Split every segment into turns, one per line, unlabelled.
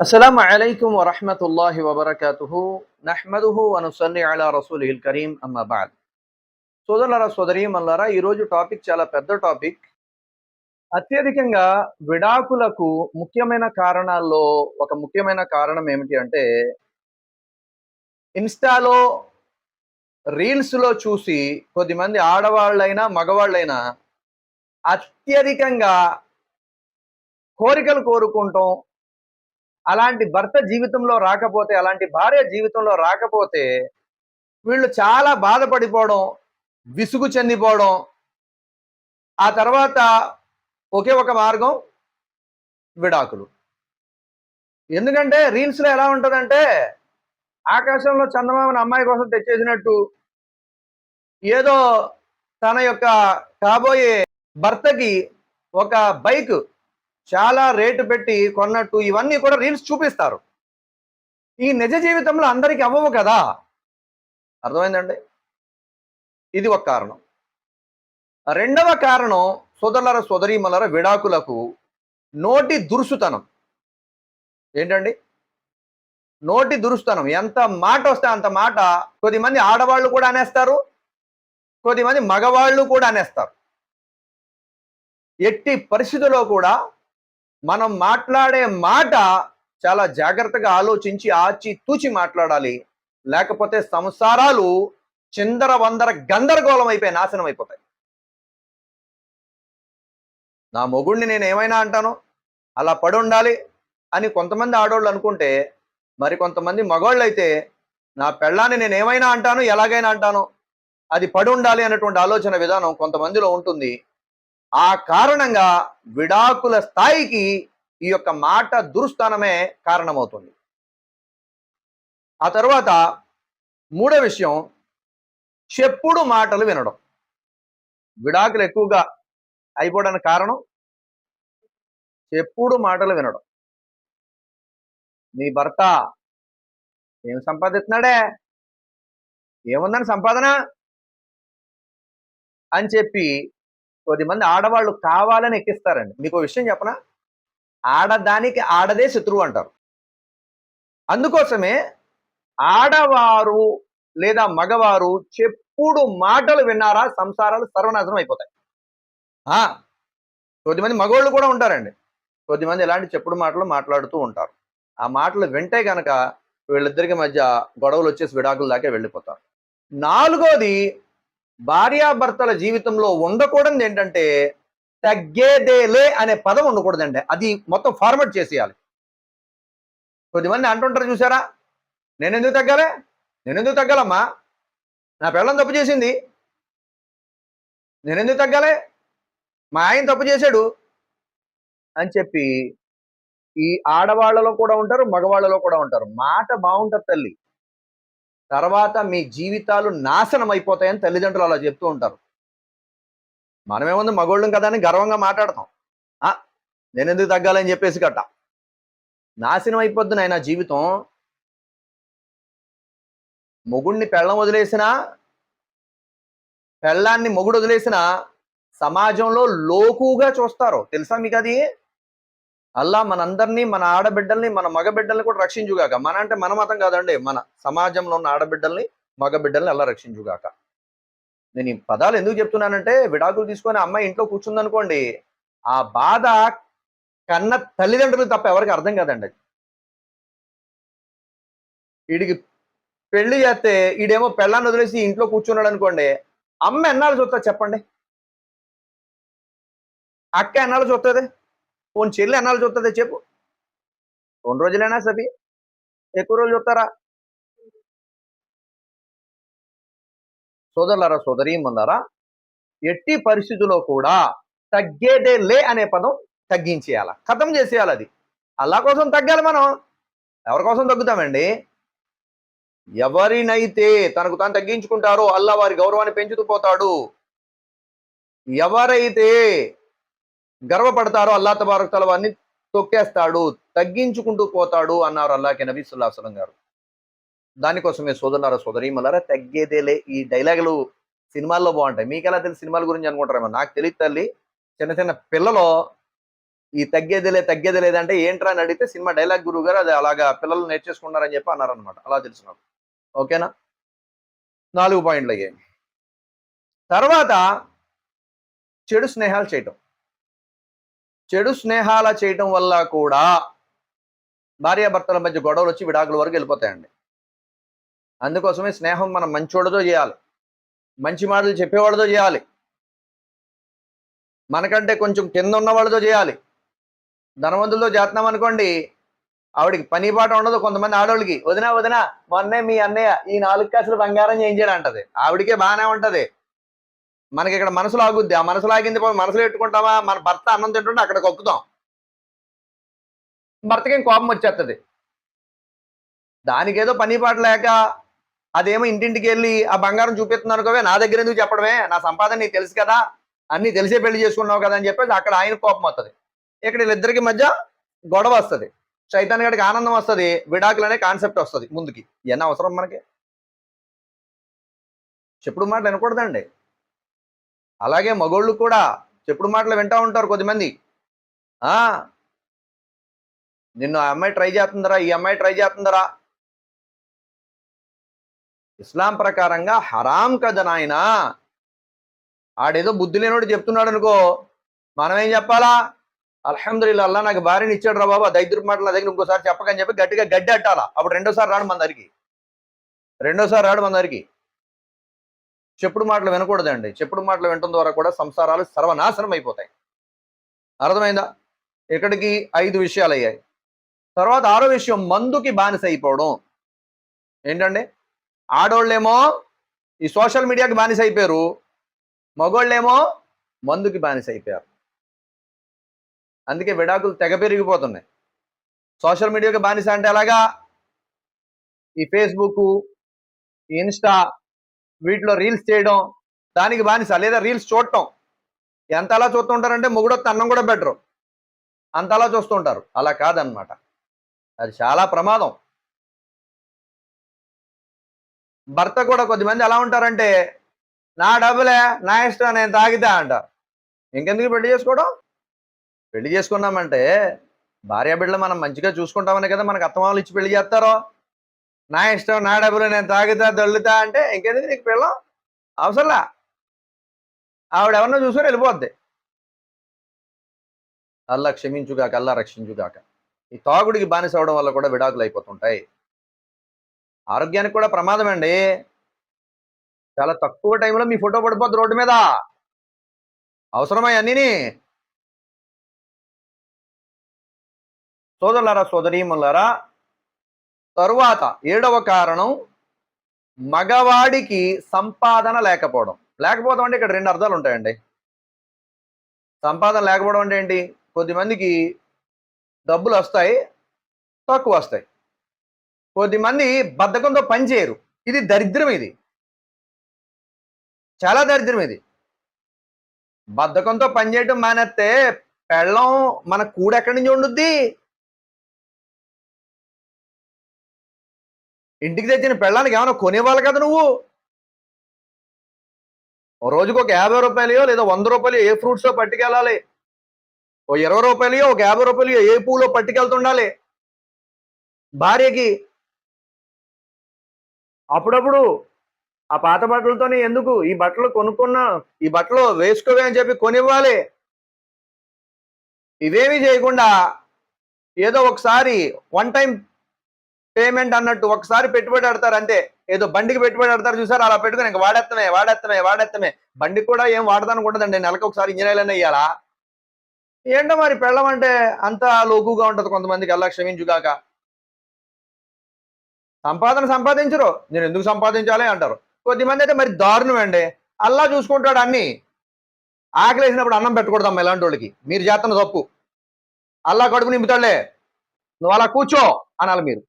అస్సలం అలైకుం వరహమతుల్లాహి వబర్కతుహు నహ్మదుహు అనుసన్ని అలా రసూలిల్ కరీం అమ్మాబాద్ సోదరులారా సోదరి మల్లారా ఈరోజు టాపిక్ చాలా పెద్ద టాపిక్. అత్యధికంగా విడాకులకు ముఖ్యమైన కారణాల్లో ఒక ముఖ్యమైన కారణం ఏమిటి అంటే ఇన్స్టాలో రీల్స్లో చూసి కొద్దిమంది ఆడవాళ్ళైనా మగవాళ్ళైనా అత్యధికంగా కోరికలు కోరుకుంటాం అలాంటి భర్త జీవితంలో రాకపోతే అలాంటి భార్య జీవితంలో రాకపోతే వీళ్ళు చాలా బాధపడిపోవడం విసుగు చెందిపోవడం ఆ తర్వాత ఒకే ఒక మార్గం విడాకులు. ఎందుకంటే రీల్స్లో ఎలా ఉంటుందంటే ఆకాశంలో చందమామని అమ్మాయి కోసం తెచ్చేసినట్టు ఏదో తన యొక్క కాబోయే భర్తకి ఒక బైక్ చాలా రేటు పెట్టి కొన్నట్టు ఇవన్నీ కూడా రీల్స్ చూపిస్తారు. ఈ నిజ జీవితంలో అందరికీ అవ్వవు కదా? అర్థమైందండి? ఇది ఒక కారణం. రెండవ కారణం సోదరులర సోదరీమలర విడాకులకు నోటి దురుసుతనం. ఏంటండి? నోటి దురుస్తనం. ఎంత మాట వస్తే అంత మాట కొద్దిమంది ఆడవాళ్ళు కూడా అనేస్తారు కొద్దిమంది మగవాళ్ళు కూడా అనేస్తారు. ఎట్టి పరిస్థితుల్లో కూడా మనం మాట్లాడే మాట చాలా జాగ్రత్తగా ఆలోచించి ఆచి తూచి మాట్లాడాలి. లేకపోతే సంసారాలు చిందర వందర గందరగోళం అయిపోయి నాశనం అయిపోతాయి. నా మొగుడిని నేను ఏమైనా అంటాను అలా పడి ఉండాలి అని కొంతమంది ఆడవాళ్ళు అనుకుంటే మరి కొంతమంది మగవాళ్ళు అయితే నా పెళ్ళాన్ని నేను ఏమైనా అంటాను ఎలాగైనా అంటాను అది పడి ఉండాలి అనేటువంటి ఆలోచన విధానం కొంతమందిలో ఉంటుంది. ఆ కారణంగా విడాకుల స్థాయికి ఈ యొక్క మాట దురుస్థానమే కారణమవుతుంది. ఆ తర్వాత మూడో విషయం చెప్పుడు మాటలు వినడం. విడాకులు ఎక్కువగా అయిపోవడానికి కారణం చెప్పుడు మాటలు వినడం. నీ భర్త ఏం సంపాదిస్తున్నాడే? ఏముందని సంపాదన? అని చెప్పి కొద్ది మంది ఆడవాళ్ళు కావాలని ఎక్కిస్తారండి. మీకు విషయం చెప్పనా? ఆడదానికి ఆడదే శత్రువు అంటారు. అందుకోసమే ఆడవారు లేదా మగవారు చెప్పుడు మాటలు విన్నారా సంసారాలు సర్వనాశనం అయిపోతాయి. ఆ, కొద్దిమంది మగవాళ్ళు కూడా ఉంటారండి. కొద్దిమంది ఇలాంటి చెప్పుడు మాటలు మాట్లాడుతూ ఉంటారు. ఆ మాటలు వింటే కనుక వీళ్ళిద్దరికి మధ్య గొడవలు వచ్చేసి విడాకుల దాకా వెళ్ళిపోతారు. నాలుగోది భార్యాభర్తల జీవితంలో ఉండకూడదు ఏంటంటే తగ్గేదేలే అనే పదం ఉండకూడదండి. అది మొత్తం ఫార్మట్ చేసేయాలి. కొద్దిమంది అంటుంటారు చూసారా? నేను ఎందుకు తగ్గాలే? నేను ఎందుకు తగ్గాలమ్మా? నా పిల్లం తప్పు చేసింది. నేను ఎందుకు తగ్గాలే? మా ఆయన తప్పు చేశాడు. అని చెప్పి ఈ ఆడవాళ్ళలో కూడా ఉంటారు మగవాళ్ళలో కూడా ఉంటారు. మాట బాగుంటుంది తల్లి. తర్వాత మీ జీవితాలు నాశనం అయిపోతాయని తల్లిదండ్రులు అలా చెప్తూ ఉంటారు. మనమేముంది మగోళ్ళం కదా అని గర్వంగా మాట్లాడతాం. ఆ, నేను ఎందుకు తగ్గాలని చెప్పేసి గట్ట. నాశనం అయిపోద్ది నాయన జీవితం. మొగుడిని పెళ్ళం వదిలేసినా పెళ్ళాన్ని మొగుడు వదిలేసినా సమాజంలో లోకుగా చూస్తారు. తెలుసా మీకు అది అల్లా మనందరినీ మన ఆడబిడ్డల్ని మన మగబిడ్డల్ని కూడా రక్షించుగాక. మన అంటే మన మతం కాదండి మన సమాజంలో ఉన్న ఆడబిడ్డల్ని మగబిడ్డల్ని అల్లా రక్షించుగాక. నేను ఈ పదాలు ఎందుకు చెప్తున్నానంటే విడాకులు తీసుకొని అమ్మాయి ఇంట్లో కూర్చుందనుకోండి ఆ బాధ కన్న తల్లిదండ్రులు తప్ప ఎవరికి అర్థం కాదండి. అది వీడికి పెళ్ళి చేస్తే ఈడేమో పెళ్ళాన్ని వదిలేసి ఇంట్లో కూర్చున్నాడు అనుకోండి అమ్మ ఎన్నాళ్ళు చూస్తా చెప్పండి? అక్క ఎన్నాళ్ళు చూస్తుంది పోని చెల్లి ఎన్నాళ్ళు చూస్తుంది చెప్పు? రెండు రోజులైనా సభి. ఎక్కువ రోజులు చూస్తారా? సోదరులారా సోదరీమన్నారా ఎట్టి పరిస్థితుల్లో కూడా తగ్గేదే లే అనే పదం తగ్గించేయాల. ఖతం చేసేయాలి అది. అల్లా కోసం తగ్గాలి మనం. ఎవరి కోసం తగ్గుతామండి? ఎవరినైతే తనకు తాను తగ్గించుకుంటారో అల్లా వారి గౌరవాన్ని పెంచుతూ పోతాడు. ఎవరైతే గర్వపడతారో అల్లా తబారకతల వారిని తొక్కేస్తాడు తగ్గించుకుంటూ పోతాడు అన్నారు అల్లాకి నబీ సుల్లాహం గారు. దానికోసమే సోదరులారా సోదరీమలారా తగ్గేదేలే ఈ డైలాగులు సినిమాల్లో బాగుంటాయి. మీకు ఎలా తెలిసి సినిమాల గురించి అనుకుంటారేమో? నాకు తెలియదు తల్లి. చిన్న చిన్న పిల్లలు ఈ తగ్గేదేలే తగ్గేది లేదంటే ఏంట్రా అని అడిగితే సినిమా డైలాగ్ గురువు గారు అది అలాగా పిల్లలు నేర్చేసుకున్నారని చెప్పి అన్నారనమాట అలా తెలుసు నాకు. ఓకేనా? నాలుగు పాయింట్లు అయ్యాయి తర్వాత చెడు స్నేహాలు చేయటం. చెడు స్నేహాల చేయటం వల్ల కూడా భార్యాభర్తల మధ్య గొడవలు వచ్చి విడాకుల వరకు వెళ్ళిపోతాయండి. అందుకోసమే స్నేహం మనం మంచోడితో చేయాలి. మంచి మాటలు చెప్పేవాడితో చేయాలి. మనకంటే కొంచెం కింద ఉన్న వాళ్ళతో చేయాలి. ధనవంతులతో చేస్తున్నాం అనుకోండి ఆవిడకి పని పాట ఉండదు కొంతమంది ఆడవాళ్ళకి వదినా వదినా మొన్నే మీ అన్నయ్య ఈ నాలుగు కాసులు బంగారం చేయించాడు అంటది ఆవిడకే బాగానే ఉంటది. మనకి ఇక్కడ మనసు లాగుద్ది ఆ మనసు లాగింది పోయి మనసులో పెట్టుకుంటామా మన భర్త అన్నం తింటుంటే అక్కడ కొక్కుతాం. భర్తకి కోపం వచ్చేస్తుంది దానికేదో పని పాట లేక అదేమో ఇంటింటికి వెళ్ళి ఆ బంగారం చూపిస్తున్నాను కవే నా దగ్గర ఎందుకు చెప్పడమే? నా సంపాదన నీకు తెలుసు కదా అన్ని తెలిసే పెళ్ళి చేసుకున్నావు కదా అని చెప్పేసి అక్కడ ఆయన కోపం వస్తుంది ఇక్కడ వీళ్ళిద్దరికి మధ్య గొడవ వస్తుంది. చైతన్య గడికి ఆనందం వస్తుంది. విడాకులు అనే కాన్సెప్ట్ వస్తుంది ముందుకి. ఇవన్నీ అవసరం మనకి. చెప్పుడు మాటలు వినకూడదండి. అలాగే మగోళ్ళు కూడా చెప్పుడు మాటలు వింటా ఉంటారు కొద్దిమంది. ఆ? నిన్ను ఆ అమ్మాయి ట్రై చేస్తుందరా ఈ అమ్మాయి ట్రై చేస్తుందరా. ఇస్లాం ప్రకారంగా హరాం కదా నాయన. ఆడేదో బుద్ధి లేనోడు చెప్తున్నాడు అనుకో మనం ఏం చెప్పాలా? అల్హమ్దుల్లా అల్లా నాకు భార్యని ఇచ్చాడు రా బాబా దైద్ర మాటలు నా దగ్గర ఇంకోసారి చెప్పకని చెప్పి గట్టిగా గడ్డి అట్టాలా అప్పుడు రెండోసారి రాడు మన దగ్గరికి రెండోసారి రాడు మన దగ్గరికి చెప్పుడు మాటలు వినకూడదండి. చెప్పుడు మాటలు వినటం ద్వారా కూడా సంసారాలు సర్వనాశనం అయిపోతాయి. అర్థమైందా? ఇక్కడికి ఐదు విషయాలు అయ్యాయి. తర్వాత ఆరో విషయం మందుకి బానిస అయిపోవడం. ఏంటండి? ఆడోళ్ళేమో ఈ సోషల్ మీడియాకి బానిస అయిపోయారు. మగోళ్ళేమో మందుకి బానిస అయిపోయారు. అందుకే విడాకులు తెగ పెరిగిపోతున్నాయి. సోషల్ మీడియాకి బానిస అంటే అలాగా ఈ ఫేస్బుక్ ఇన్స్టా వీటిలో రీల్స్ చేయడం దానికి బానిస లేదా రీల్స్ చూడటం. ఎంత అలా చూస్తుంటారంటే మొగుడొత్త అన్నం కూడా బెటరు. అంత అలా చూస్తుంటారు. అలా కాదనమాట అది చాలా ప్రమాదం. భర్త కూడా కొద్దిమంది ఎలా ఉంటారంటే నా డబ్బులే నా ఇష్టం నేను తాగితే అంటారు ఇంకెందుకు పెళ్ళి చేసుకోవడం? పెళ్ళి చేసుకున్నామంటే భార్య బిడ్డలు మనం మంచిగా చూసుకుంటామని కదా మనకు అత్తమామలు ఇచ్చి పెళ్ళి చేస్తారో? నా ఇష్టం నా డబ్బులు నేను తాగుతా దొల్లుతా అంటే ఇంకెందుకు నీకు పిల్లం? అవసరంలా? ఆవిడ ఎవరినో చూసుకొని వెళ్ళిపోద్ది. అల్లా క్షమించుగాక అల్లా రక్షించుగాక. ఈ తాగుడికి బానిస అవడం వల్ల కూడా విడాకులు అయిపోతుంటాయి. ఆరోగ్యానికి కూడా ప్రమాదం అండి. చాలా తక్కువ టైంలో మీ ఫోటో పడిపోద్ది రోడ్డు మీద. అవసరమై అన్నీని? సోదరులారా సోదరీములారా తరువాత ఏడవ కారణం మగవాడికి సంపాదన లేకపోవడం. లేకపోవడం అంటే ఇక్కడ రెండు అర్థాలు ఉంటాయండి. సంపాదన లేకపోవడం అంటే ఏంటి? కొద్దిమందికి డబ్బులు వస్తాయి తక్కువ వస్తాయి. కొద్దిమంది బద్ధకంతో పనిచేయరు ఇది దరిద్రం ఇది. చాలా దరిద్రం ఇది. బద్ధకంతో పనిచేయటం మానేస్తే పెళ్ళం మన కూడెక్కడి నుంచి ఉండుద్ది ఇంటికి తెచ్చిన పెళ్ళానికి ఏమైనా కొనేవాళ్ళు కదా నువ్వు? ఓ రోజుకు ఒక యాభై రూపాయలయో లేదా వంద రూపాయలు ఏ ఫ్రూట్స్లో పట్టుకెళ్ళాలి? ఓ ఇరవై రూపాయలయో ఒక యాభై రూపాయలు ఏ పూలో పట్టుకెళ్తుండాలి? భార్యకి? అప్పుడప్పుడు ఆ పాత బట్టలతోనే ఎందుకు? ఈ బట్టలు కొనుక్కున్నా ఈ బట్టలు వేసుకోవే అని చెప్పి కొనివ్వాలి. ఇవేమీ చేయకుండా ఏదో ఒకసారి వన్ టైం పేమెంట్ అన్నట్టు ఒకసారి పెట్టుబడి పెడతారు అంతే. ఏదో బండికి పెట్టుబడి పెడతారు చూసారు? అలా పెట్టుకుని ఇంకా వాడేత్తమే వాడేత్తమే వాడేత్తమే. బండి కూడా ఏం వాడదానికి ఉండదండి. నెలకు ఒకసారి ఇంజనీర్లు అయినా ఇవ్వాలా ఏంటో మరి పెళ్ళం అంటే అంత లోకుగా ఉంటుంది కొంతమందికి అలా క్షమించుగాక. సంపాదన సంపాదించరు. నేను ఎందుకు సంపాదించాలి అంటారు. కొద్దిమంది అయితే మరి దారుణం అండి అల్లా చూసుకుంటాడు అన్ని. ఆకలి వేసినప్పుడు అన్నం పెట్టకూడదమ్మా ఇలాంటి వాళ్ళకి మీరు చేస్తున్న తప్పు. అల్లా కడుపు నింపుతాడులే. నువ్వు అలా కూర్చో అనాలి మీరు.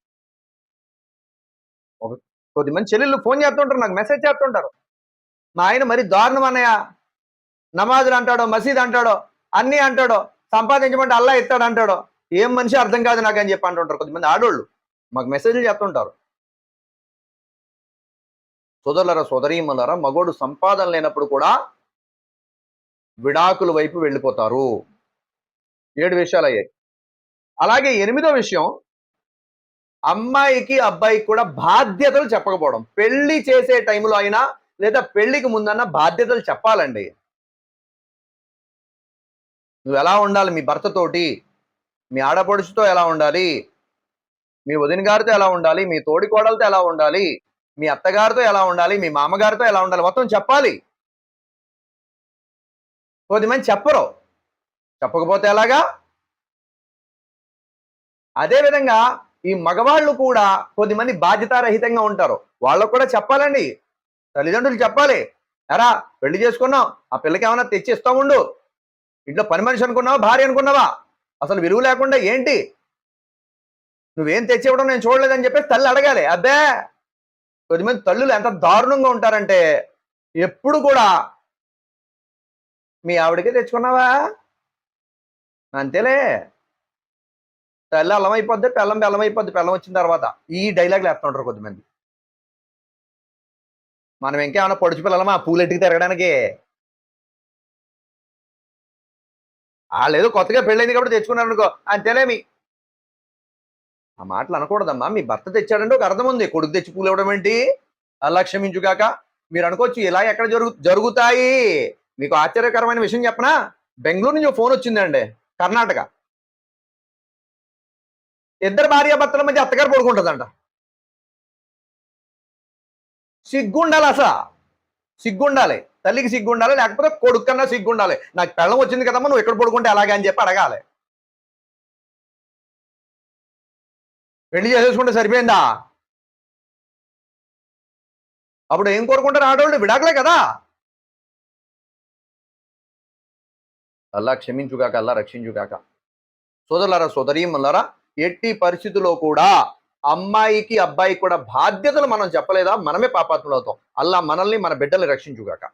ఒక కొద్దిమంది చెల్లెళ్ళు ఫోన్ చేస్తుంటారు నాకు మెసేజ్ చేస్తుంటారు. మా ఆయన మరి దారుణం అన్నయ్య. నమాజులు అంటాడో మసీద్ అంటాడో అన్నీ అంటాడో సంపాదించమంటే అల్లా ఇస్తాడు అంటాడో. ఏం మనిషి అర్థం కాదు నాకు అని చెప్పి అంటుంటారు కొద్దిమంది ఆడోళ్ళు. మాకు మెసేజ్లు చేస్తుంటారు. సోదరులరా సోదరీమలరా మగోడు సంపాదన లేనప్పుడు కూడా విడాకుల వైపు వెళ్ళిపోతారు. ఏడు విషయాలు అయ్యాయి. అలాగే ఎనిమిదో విషయం అమ్మాయికి అబ్బాయికి కూడా బాధ్యతలు చెప్పకపోవడం. పెళ్ళి చేసే టైంలో అయినా లేదా పెళ్ళికి ముందన్న బాధ్యతలు చెప్పాలండి. నువ్వు ఎలా ఉండాలి మీ భర్తతోటి? మీ ఆడపడుచుతో ఎలా ఉండాలి? మీ వదిన గారితో ఎలా ఉండాలి? మీ తోడి కోడలతో ఎలా ఉండాలి? మీ అత్తగారితో ఎలా ఉండాలి? మీ మామగారితో ఎలా ఉండాలి? మొత్తం చెప్పాలి. కొద్దిమంది చెప్పరు. చెప్పకపోతే ఎలాగా? అదేవిధంగా ఈ మగవాళ్ళు కూడా కొద్దిమంది బాధ్యతారహితంగా ఉంటారు. వాళ్ళకు కూడా చెప్పాలండి. తల్లిదండ్రులు చెప్పాలి. ఎరా పెళ్ళి చేసుకున్నావు. ఆ పిల్లకి ఏమైనా తెచ్చి ఇస్తా ఉండు. ఇంట్లో పని మనిషి అనుకున్నావా భార్య అనుకున్నావా? అసలు విలువ లేకుండా ఏంటి? నువ్వేం తెచ్చి ఇవ్వడం నేను చూడలేదని చెప్పేసి తల్లి అడగాలి. అదే కొద్దిమంది తల్లులు ఎంత దారుణంగా ఉంటారంటే ఎప్పుడు కూడా మీ ఆవిడకే తెచ్చుకున్నావా? అంతేలే. తెల్ల అల్లం అయిపోద్ది పెళ్ళం బెల్లం అయిపోద్ది పెళ్ళం వచ్చిన తర్వాత ఈ డైలాగ్లు వేస్తుంటారు కొద్దిమంది. మనం ఇంకేమైనా పొడిచి పిల్లలమా పూలెట్టికి తిరగడానికి? వాళ్ళు ఏదో కొత్తగా పెళ్ళైంది కాబట్టి తెచ్చుకున్నారు అనుకో ఆ మాటలు అనకూడదమ్మా మీ భర్త తెచ్చాడంటే ఒక అర్థం ఉంది. కొడుకు తెచ్చి పూలు ఇవ్వడం ఏంటి? అలా క్షమించుగాక మీరు అనుకోవచ్చు ఇలా ఎక్కడ జరుగు జరుగుతాయి? మీకు ఆశ్చర్యకరమైన విషయం చెప్పనా? బెంగళూరు నుంచి ఫోన్ వచ్చిందండి కర్ణాటక. ఇద్దరు భార్యాభర్తల మధ్య అత్తగారు పడుకుంటుందంట. సిగ్గుండాలి అసలు. సిగ్గుండాలి. తల్లికి సిగ్గుండాలి లేకపోతే కొడుకు కన్నా సిగ్గుండాలి. నాకు పెళ్ళం వచ్చింది కదమ్మా నువ్వు ఎక్కడ పడుకుంటే అలాగే అని చెప్పి అడగాలి. పెళ్ళి చేసేసుకుంటే సరిపోయిందా? అప్పుడు ఏం కోరుకుంటారు ఆడవాళ్ళు? విడాకలే కదా. అల్లా క్షమించుగాక అల్లా రక్షించుగాక. సోదరులారా సోదరీమల్లారా ఎట్టి పరిస్థితుల్లో కూడా అమ్మాయికి అబ్బాయికి కూడా బాధ్యతలు మనం చెప్పలేదా? మనమే పాపాత్ములు అవుతాం. అల్లా మనల్ని మన బిడ్డల్ని రక్షించుగాక.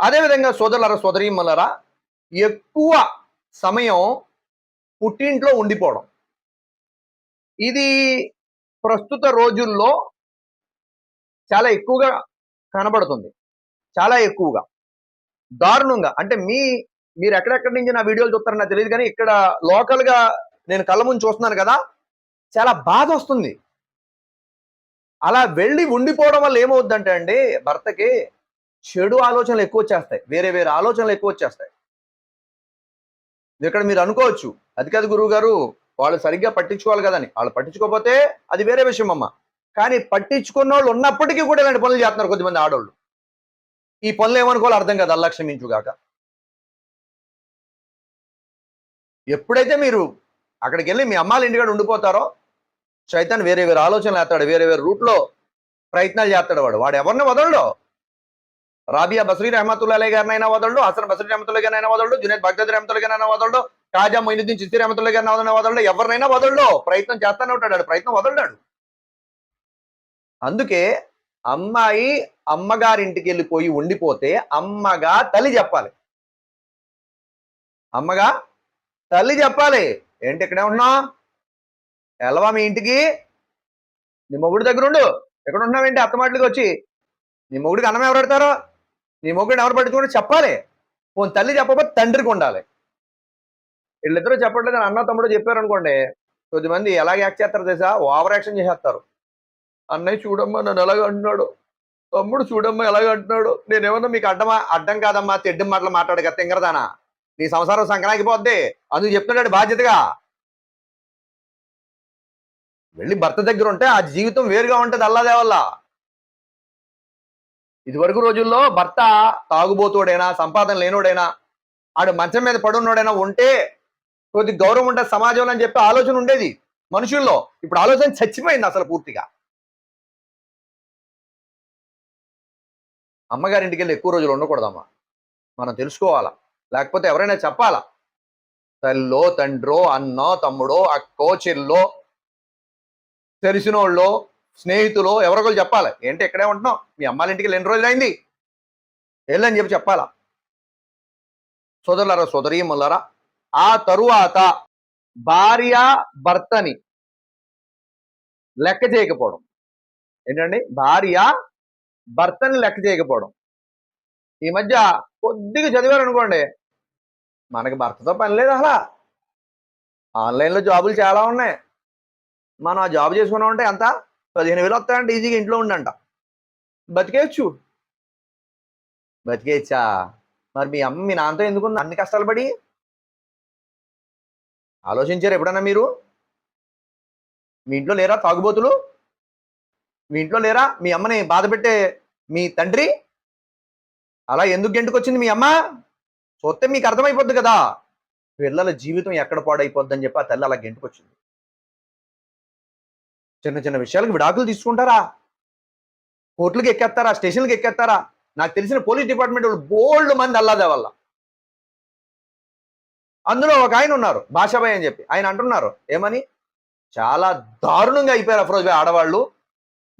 అదేవిధంగా సోదరులరా సోదరీమల్లారా ఎక్కువ సమయం పుట్టింట్లో ఉండిపోవడం. ఇది ప్రస్తుత రోజుల్లో చాలా ఎక్కువగా కనబడుతుంది. చాలా ఎక్కువగా. దారుణంగా. అంటే మీ మీరు ఎక్కడెక్కడి నుంచి నా వీడియోలు చూస్తారో నాకు తెలియదు కానీ ఇక్కడ లోకల్గా నేను కళ్ళ ముందు చూస్తున్నాను కదా చాలా బాధ వస్తుంది. అలా వెళ్ళి ఉండిపోవడం వల్ల ఏమవుద్దంటే అండి భర్తకి చెడు ఆలోచనలు ఎక్కువ వచ్చేస్తాయి. వేరే వేరే ఆలోచనలు ఎక్కువ వచ్చేస్తాయి. ఇక్కడ మీరు అనుకోవచ్చు అది కాదు గురువు గారు వాళ్ళు సరిగ్గా పట్టించుకోవాలి కదని వాళ్ళు పట్టించుకోకపోతే అది వేరే విషయం అమ్మ. కానీ పట్టించుకున్న వాళ్ళు ఉన్నప్పటికీ కూడా ఇలాంటి పనులు చేస్తున్నారు కొద్దిమంది ఆడవాళ్ళు ఈ పనులు ఏమనుకోవాలి అర్థం కాదు అల్లక్షమించుకాక ఎప్పుడైతే మీరు అక్కడికి వెళ్ళి మీ అమ్మాయిలు ఇంటికాడ ఉండిపోతారో చైతన్ వేరే వేరే ఆలోచనలు వేస్తాడు వేరే వేరే రూట్లో ప్రయత్నాలు చేస్తాడు వాడు. వాడు ఎవరిని వదలడు. రాబియా బస్రీ రహమతుల్లా గారినైనా వదలడు హసన్ బస్రీ రహమతుల్లా గారినైనా వదలడు జునేద్ బగ్దాద్ రహమతుల్లా గారినైనా వదలడు కాజా మొయినుద్దీన్ చిత్తి రహమతుల్లా గారిని వదలడు ఎవరినైనా వదలడు. ప్రయత్నం చేస్తానే ఉంటాడు వాడు ప్రయత్నం వదలడాడు. అందుకే అమ్మాయి అమ్మగారింటికి వెళ్ళిపోయి ఉండిపోతే అమ్మగా తల్లి చెప్పాలి. అమ్మగా తల్లి చెప్పాలి ఏంటి ఇక్కడే ఉన్నా ఎలవా మీ ఇంటికి? నీ మొగుడు దగ్గర ఉండు. ఎక్కడ ఉన్నావేంటి అత్తమాటలకి వచ్చి. నీ మొగుడికి అన్నం ఎవరు పెడతారో? నీ మొగుడిని ఎవరు పట్టుకుంటే చెప్పాలి. పోనీ తల్లి చెప్పకపోతే తండ్రికి ఉండాలి. వీళ్ళిద్దరూ చెప్పట్లేదు అని అన్న తమ్ముడు చెప్పారు అనుకోండి కొద్దిమంది ఎలా యాక్ట్ చేస్తారు తెలుసా? ఓవర్ యాక్షన్ చేసేస్తారు. అన్నయ్య చూడమ్మా నన్ను ఎలాగ అంటున్నాడు? తమ్ముడు చూడమ్మా ఎలాగ అంటున్నాడు? నేనేమన్నా మీకు అడ్డమా అడ్డం కాదమ్మా తెడ్డం మాటలు మాట్లాడగా తింగరదానా? నీ సంసారం సంక్రాంతిపోద్ది అందుకు చెప్తున్నాడు బాధ్యతగా. వెళ్ళి భర్త దగ్గర ఉంటే ఆ జీవితం వేరుగా ఉంటుంది అల్లాదే వల్ల ఇదివరకు రోజుల్లో భర్త తాగుబోతుడైనా సంపాదన లేనోడైనా ఆడు మంచం మీద పడున్నోడైనా ఉంటే కొద్ది గౌరవం ఉంటుంది సమాజంలో అని చెప్పి ఆలోచన ఉండేది మనుషుల్లో. ఇప్పుడు ఆలోచన చచ్చిపోయింది అసలు పూర్తిగా. అమ్మగారింటికి వెళ్ళి ఎక్కువ రోజులు ఉండకూడదమ్మా. మనం తెలుసుకోవాలా? లేకపోతే ఎవరైనా చెప్పాలా? తల్లో తండ్రో అన్నో తమ్ముడో అక్కో చెల్లో తెలిసినోళ్ళో స్నేహితులో ఎవరికో చెప్పాలి? ఏంటి ఇక్కడే ఉంటున్నాం మీ అమ్మాళ్ళ ఇంటికి ఎన్ని రోజులు అయింది? వెళ్ళని చెప్పి చెప్పాలా? సోదరులారా సోదరీమల్లారా ఆ తరువాత భార్య భర్తని లెక్క చేయకపోవడం. ఏంటండి? భార్య భర్తని లెక్క చేయకపోవడం. ఈ మధ్య కొద్దిగా చదివారు అనుకోండి మనకి భర్తతో పని లేదు అసలు. ఆన్లైన్లో జాబులు చాలా ఉన్నాయి. మనం ఆ జాబ్ చేసుకున్నాం అంటే ఎంత? పదిహేను వేలు వస్తాయంటే ఈజీగా ఇంట్లో ఉండంట. బతికేయచ్చు. బతికేయచ్చా? మరి మీ అమ్మ మీ నాన్నతో ఎందుకు అన్ని కష్టాలు పడి? ఆలోచించారు ఎప్పుడన్నా మీరు? మీ ఇంట్లో లేరా తాగుబోతులు? మీ ఇంట్లో లేరా? మీ అమ్మని బాధ పెట్టే మీ తండ్రి? అలా ఎందుకు గెంటుకొచ్చింది మీ అమ్మ? చూస్తే మీకు అర్థమైపోద్ది కదా. పిల్లల జీవితం ఎక్కడ పాడైపోద్దని చెప్పి ఆ తల్లి అలా గెంటుకొచ్చింది. చిన్న చిన్న విషయాలకు విడాకులు తీసుకుంటారా? కోర్టులకు ఎక్కేస్తారా? స్టేషన్లకు ఎక్కేస్తారా? నాకు తెలిసిన పోలీస్ డిపార్ట్మెంట్ వాళ్ళు బోల్డ్ మంది అల్లాదే వల్ల అందులో ఒక ఆయన ఉన్నారు భాషాభాయ్ అని చెప్పి. ఆయన అంటున్నారు ఏమని? చాలా దారుణంగా అయిపోయారు అఫ్రోజ్ ఆడవాళ్ళు.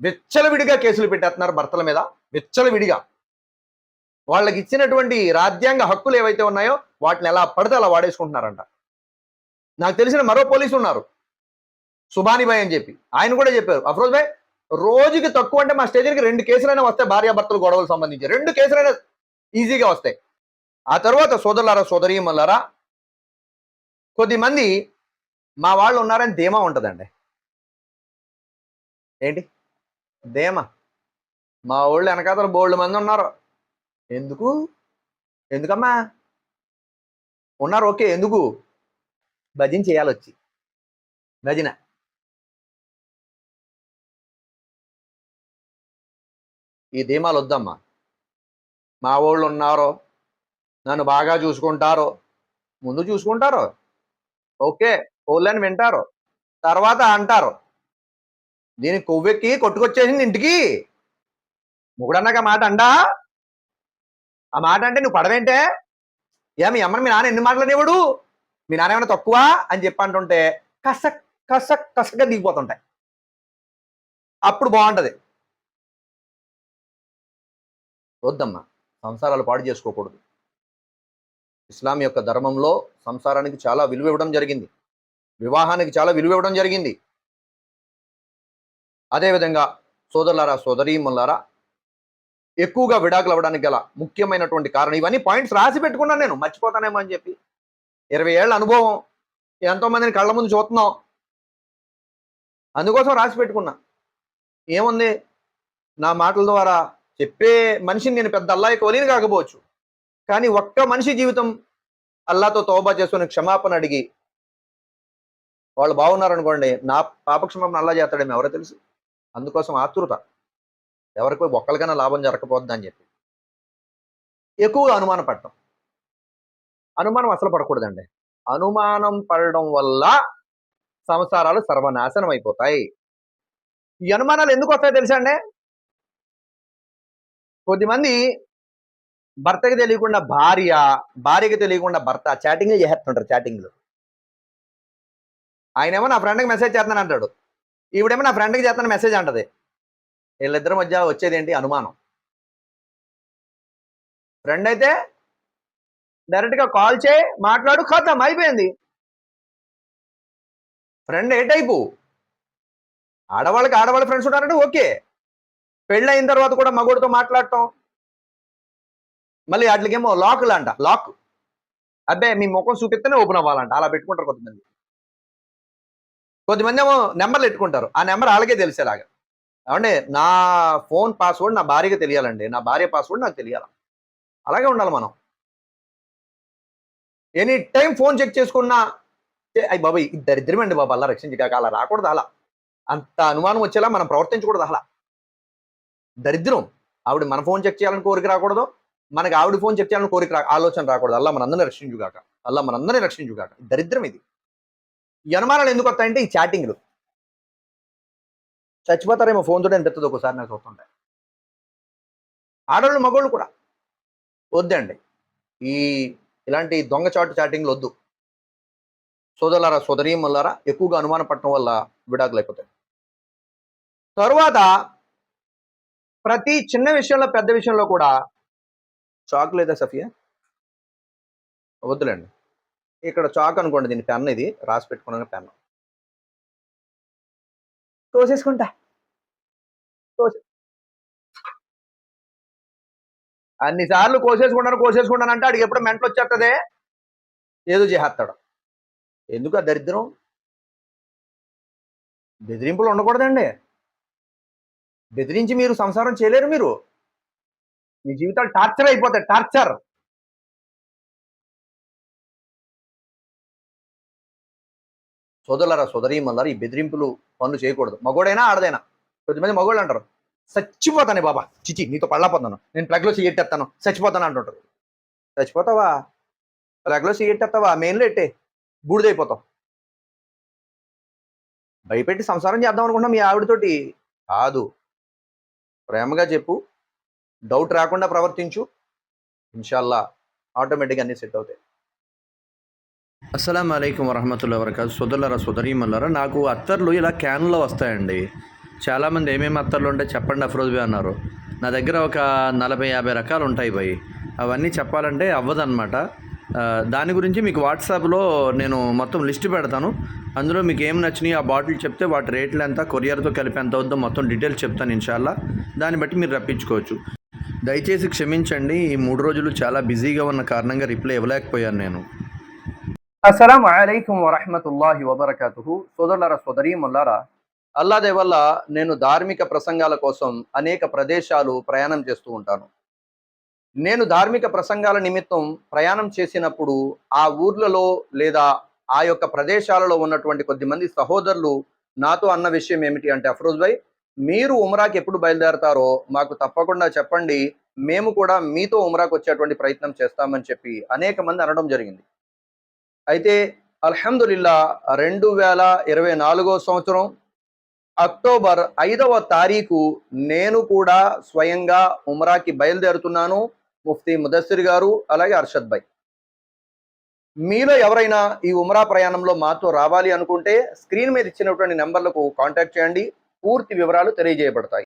విచ్చలవిడిగా కేసులు పెట్టేస్తున్నారు భర్తల మీద. విచ్చలవిడిగా. వాళ్ళకి ఇచ్చినటువంటి రాజ్యాంగ హక్కులు ఏవైతే ఉన్నాయో వాటిని ఎలా పడితే అలా వాడేసుకుంటున్నారంట. నాకు తెలిసిన మరో పోలీసు ఉన్నారు. సుభానిబాయ్ అని చెప్పి. ఆయన కూడా చెప్పారు అఫ్రోజ్ భాయ్ రోజుకి తక్కువ అంటే మా స్టేషన్కి రెండు కేసులైనా వస్తాయి భార్యాభర్తలు గొడవలు సంబంధించి. రెండు కేసులైనా ఈజీగా వస్తాయి. ఆ తర్వాత సోదరులారా సోదరీమల్లారా కొద్దిమంది మా వాళ్ళు ఉన్నారని ధీమా ఉంటుందండి. ఏంటి? ధీమా. మా ఊళ్ళు వెనకాతలు బోల్డ్ మంది ఉన్నారు. ఎందుకు? ఎందుకమ్మా? ఉన్నారు ఓకే ఎందుకు? భజన చేయాలి వచ్చి భజన. ఈ ధీమాలు వద్దమ్మా మా వాళ్ళు ఉన్నారు నన్ను బాగా చూసుకుంటారు ముందు చూసుకుంటారో ఓకే ఓళ్ళని వింటారు తర్వాత అంటారు. దీని కొవ్వెక్కి కొట్టుకొచ్చేసింది ఇంటికి. ముగుడన్నాక మాట అండా? ఆ మాట అంటే నువ్వు పడవేంటే? ఏ మీ అమ్మని మీ నాన్న ఎన్ని మాటలనేవాడు మీ నాన్న ఏమైనా తక్కువ? అని చెప్పి అంటుంటే కసక్ కసక్ కసగా దిగిపోతుంటాయి. అప్పుడు బాగుంటది. వద్దమ్మా సంసారాలు పాడు చేసుకోకూడదు. ఇస్లాం యొక్క ధర్మంలో సంసారానికి చాలా విలువ ఇవ్వడం జరిగింది. వివాహానికి చాలా విలువ ఇవ్వడం జరిగింది. అదేవిధంగా సోదరులారా సోదరీమల్లారా ఎక్కువగా విడాకులు అవ్వడానికి గల ముఖ్యమైనటువంటి కారణం. ఇవన్నీ పాయింట్స్ రాసి పెట్టుకున్నాను నేను. మర్చిపోతానేమో అని చెప్పి. ఇరవై ఏళ్ళ అనుభవం. ఎంతో మందిని కళ్ళ ముందు చూస్తున్నాం. అందుకోసం రాసి పెట్టుకున్నా. ఏముంది? నా మాటల ద్వారా చెప్పే మనిషిని నేను పెద్ద అల్లాయి కోలిని కాకపోవచ్చు. కానీ ఒక్క మనిషి జీవితం అల్లాతో తోబా చేసుకుని క్షమాపణ అడిగి వాళ్ళు బాగున్నారనుకోండి నా పాపక్షమాపణ అల్లా చేస్తాడేమో ఎవరో తెలుసు. అందుకోసం ఆతృత ఎవరికి ఒక్కరికైనా లాభం జరగకపోద్ది అని చెప్పి. ఎక్కువగా అనుమానం పడటం. అనుమానం అసలు పడకూడదండి. అనుమానం పడడం వల్ల సంసారాలు సర్వనాశనం అయిపోతాయి. ఈ అనుమానాలు ఎందుకు వస్తాయో తెలుసా అండి? కొద్దిమంది భర్తకి తెలియకుండా భార్య భార్యకి తెలియకుండా భర్త చాటింగ్ చేస్తుంటారు చాటింగ్లు. ఆయనేమో నా ఫ్రెండ్కి మెసేజ్ చేస్తాను అంటాడు ఈవిడేమో నా ఫ్రెండ్కి చేస్తాను మెసేజ్ అంటది. వీళ్ళిద్దరి మధ్య వచ్చేది ఏంటి అనుమానం. ఫ్రెండ్ అయితే డైరెక్ట్గా కాల్ చేయి మాట్లాడు ఖతం అయిపోయింది. ఫ్రెండ్ ఏ టైపు? ఆడవాళ్ళకి ఆడవాళ్ళ ఫ్రెండ్స్ ఉన్నారంటే ఓకే. పెళ్ళి అయిన తర్వాత కూడా మగోడితో మాట్లాడటం. మళ్ళీ వాటికేమో లాక్లు అంట లాక్. అబ్బే మీ ముఖం చూపిస్తేనే ఓపెన్ అవ్వాలంట అలా పెట్టుకుంటారు కొంతమంది. కొద్దిమంది ఏమో నెంబర్లు పెట్టుకుంటారు ఆ నెంబర్ వాళ్ళకే తెలిసేలాగా. ఏమంటే నా ఫోన్ పాస్వర్డ్ నా భార్యకి తెలియాలండి. నా భార్య పాస్వర్డ్ నాకు తెలియాలి. అలాగే ఉండాలి మనం. ఎనీ టైం ఫోన్ చెక్ చేసుకున్నా అయ్యి బాబాయ్ ఇది దరిద్రమండి బాబా అలా రక్షించక అలా రాకూడదు అలా. అంత అనుమానం వచ్చేలా మనం ప్రవర్తించకూడదు అలా. దరిద్రం. ఆవిడ మన ఫోన్ చెక్ చేయాలని కోరిక రాకూడదు మనకి ఆవిడ ఫోన్ చెక్ చేయాలని కోరిక రా ఆలోచన రాకూడదు అలా మనందరినీ రక్షించుగాక. అలా మనందరినీ రక్షించుగాక. దరిద్రం ఇది. ఈ అనుమానాలు ఎందుకు వస్తాయంటే ఈ చాటింగ్లు. చచ్చిపోతారేమో ఫోన్ తోటి అనిపిస్తుంది ఒకసారి నాకు చూస్తుంటాయి ఆడవాళ్ళు మగవాళ్ళు కూడా. వద్దండి. ఈ ఇలాంటి దొంగ చాటు చాటింగ్లు వద్దు. సోదరులారా సోదరీమల్లారా ఎక్కువగా అనుమానం పట్టడం వల్ల విడాకులు అయిపోతాయి. తరువాత ప్రతి చిన్న విషయంలో పెద్ద విషయంలో కూడా చాక్ లేదా సఫియా? వద్దులేండి. ఇక్కడ చాక్ అనుకోండి దీని పెన్ ఇది. రాసి పెట్టుకున్న పెన్ తోసేసుకుంటా. కోసే అన్నిసార్లు కోసేసుకుంటాను కోసేసుకుంటాను అంటే అడిగి ఎప్పుడు మెంటలు వచ్చేస్తుంది ఏదో చేసేస్తాడు. ఎందుకు ఆ దరిద్రం? బెదిరింపులు ఉండకూడదండి. బెదిరించి మీరు సంసారం చేయలేరు మీరు. మీ జీవితాలు టార్చర్ అయిపోతాయి టార్చర్. సోదరులారా సోదరీమల్లారా ఈ బెదిరింపులు పనులు చేయకూడదు. మగోడైనా ఆడదైనా. కొద్దిమంది మగోళ్ళు అంటారు చచ్చిపోతానే బాబా చిచి నీతో పళ్ళపోతాను నేను ప్లగ్లో సిగెట్టేస్తాను చచ్చిపోతాను అంటుంటారు. చచ్చిపోతావా? ప్లగ్లో చెయ్యెట్టేస్తావా మెయిన్లో ఎట్టే? బూడిదైపోతావు. భయపెట్టి సంసారం చేద్దాం అనుకుంటున్నా మీ ఆవిడతోటి? కాదు. ప్రేమగా చెప్పు డౌట్ రాకుండా ప్రవర్తించు. ఇన్షాల్లా ఆటోమేటిక్గా అన్నీ సెట్ అవుతాయి.
అస్సలం అయికం వరహమతుల్లా వరకాదు సోదరులరా సోదరీమల్లారా నాకు అత్తర్లు ఇలా క్యాన్లో వస్తాయండి. చాలామంది ఏమేమి అత్తర్లు ఉంటాయి చెప్పండి అఫ్రోజ్ బి అన్నారు. నా దగ్గర ఒక నలభై యాభై రకాలు ఉంటాయి భయ్ అవన్నీ చెప్పాలంటే అవ్వదన్నమాట. దాని గురించి మీకు వాట్సాప్లో నేను మొత్తం లిస్ట్ పెడతాను. అందులో మీకు ఏం నచ్చినాయి ఆ బాటిల్ చెప్తే వాటి రేట్లు ఎంత కొరియర్తో కలిపి ఎంత అవుద్దో మొత్తం డీటెయిల్స్ చెప్తాను ఇన్షాల్లా. దాన్ని బట్టి మీరు రప్పించుకోవచ్చు. దయచేసి క్షమించండి ఈ మూడు రోజులు చాలా బిజీగా ఉన్న కారణంగా రిప్లై ఇవ్వలేకపోయాను నేను.
అస్సలం అలైకుం వరహమతుల్లాహి వబర్కతుహు. సోదరులారా సోదరీముల్లారా అల్లాదే వల్ల నేను ధార్మిక ప్రసంగాల కోసం అనేక ప్రదేశాలు ప్రయాణం చేస్తూ ఉంటాను. నేను ధార్మిక ప్రసంగాల నిమిత్తం ప్రయాణం చేసినప్పుడు ఆ ఊర్లలో లేదా ఆ యొక్క ప్రదేశాలలో ఉన్నటువంటి కొద్దిమంది సహోదరులు నాతో అన్న విషయం ఏమిటి అంటే అఫ్రోజ్ భాయ్ మీరు ఉమ్రాకి ఎప్పుడు బయలుదేరతారో మాకు తప్పకుండా చెప్పండి. మేము కూడా మీతో ఉమ్రాకి వచ్చేటువంటి ప్రయత్నం చేస్తామని చెప్పి అనేక మంది అనడం జరిగింది. అయితే అల్హమ్దుల్లా రెండు వేల ఇరవై నాలుగో సంవత్సరం అక్టోబర్ ఐదవ తారీఖు నేను కూడా స్వయంగా ఉమ్రాకి బయలుదేరుతున్నాను ముఫ్తీ ముదస్సిర్ గారు అలాగే అర్షద్ భాయ్. మీలో ఎవరైనా ఈ ఉమ్రా ప్రయాణంలో మాతో రావాలి అనుకుంటే స్క్రీన్ మీద ఇచ్చినటువంటి నెంబర్లకు కాంటాక్ట్ చేయండి పూర్తి వివరాలు తెలియజేయబడతాయి.